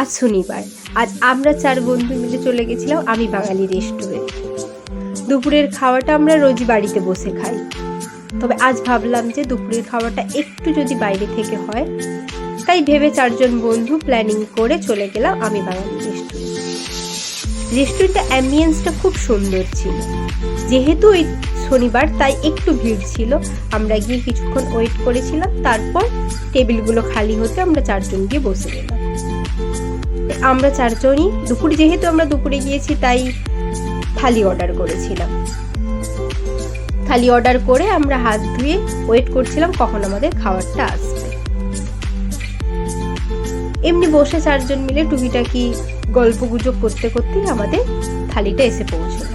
আজ শনিবার। আজ আমরা চার বন্ধু মিলে চলে গেছিলাম আমি বাঙালি রেস্টুরেন্ট দুপুরের খাওয়াটা আমরা রোজই বাড়িতে বসে খাই। তবে আজ ভাবলাম যে দুপুরের খাওয়াটা একটু যদি বাইরে থেকে হয়, তাই ভেবে চারজন বন্ধু প্ল্যানিং করে চলে গেলাম আমি বাঙালি রেস্টুরেন্ট রেস্টুরেন্টের অ্যাম্বিয়েন্সটা খুব সুন্দর ছিল। যেহেতু ওই শনিবার, তাই একটু ভিড় ছিল। আমরা গিয়ে কিছুক্ষণ ওয়েট করেছিলাম, তারপর টেবিলগুলো খালি হতে আমরা চারজন গিয়ে বসে গেলাম। আমরা চারজনই, দুপুরে যেহেতু আমরা দুপুরে গিয়েছি, তাই থালি অর্ডার করেছিলাম। থালি অর্ডার করে আমরা হাত ধুয়ে ওয়েট করছিলাম কখন আমাদের খাবারটা আসবে। এমনি বসে চারজন মিলে টুকিটাকি গল্প গুজব করতে করতেই আমাদের থালিটা এসে পৌঁছলো।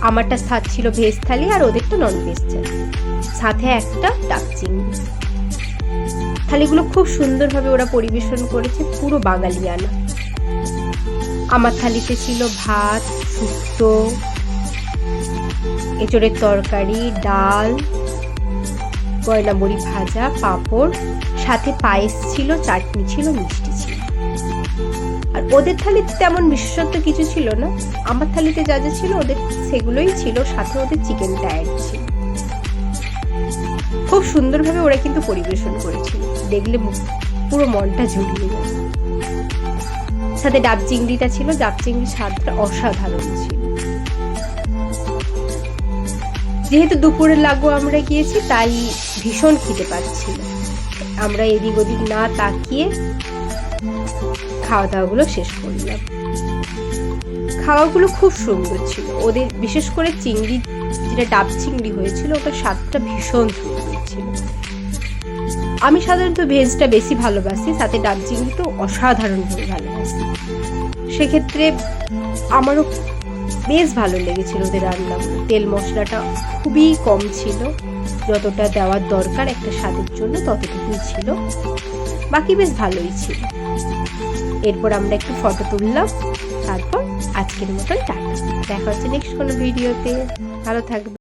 আমারটা স্বাদ ছিল ভেজ থালি আর ওদেরটা নন ভেজ থালি সাথে একটা ডাক চিংড়ি থালিগুলো খুব সুন্দরভাবে ওরা পরিবেশন করেছে পুরো বাঙালিয়ানা। আমার থালিতে ছিল ভাত, শুক্তো, এঁচড়ের তরকারি, ডাল গয়না বড়ি ভাজা, পাঁপড়, সাথে পায়েস ছিল, চাটনি ছিল, মিষ্টি ছিল। আর ওদের থালিতে তেমন বিশেষত্ব কিছু ছিল না। আমার থালিতে যা যা ছিল ওদের সেগুলোই ছিল, সাথে ওদের চিকেনটা অ্যাড ছিল। খুব সুন্দরভাবে ওরা কিন্তু পরিবেশন করেছিল। দেখলে পুরো মনটা জুড়িয়ে যায়। সাথে ডাব চিংড়িটা ছিল, ডাব চিংড়ির স্বাদটা অসাধারণ ছিল। যেহেতু দুপুরের লাগো আমরা গিয়েছি, তাই ভীষণ খিদে পাচ্ছিল। আমরা এদিক ওদিক না তাকিয়ে খাওয়া দাওয়াগুলো শেষ করলাম। খাওয়াগুলো খুব সুন্দর ছিল। ওদের বিশেষ করে চিংড়ি, যেটা ডাব চিংড়ি হয়েছিল, ওটার স্বাদটা ভীষণ সুন্দর ছিল। আমি সাধারণত ভেজটা বেশি ভালোবাসি, সাথে ডাব চিংড়ি তো অসাধারণভাবে ভালোবাসি। সেক্ষেত্রে আমারও বেশ ভালো লেগেছিল ওদের রান্নাগুলো তেল মশলাটা খুবই কম ছিল, যতটা দেওয়ার দরকার একটা স্বাদের জন্য ততটুকুই ছিল। বাকি বেশ ভালোই ছিল। এরপর আমরা একটু ফটো তুললাম, তারপর আজকের মতন টাটা। দেখা হচ্ছে নেক্সট কোনো ভিডিওতে ভালো থাকবে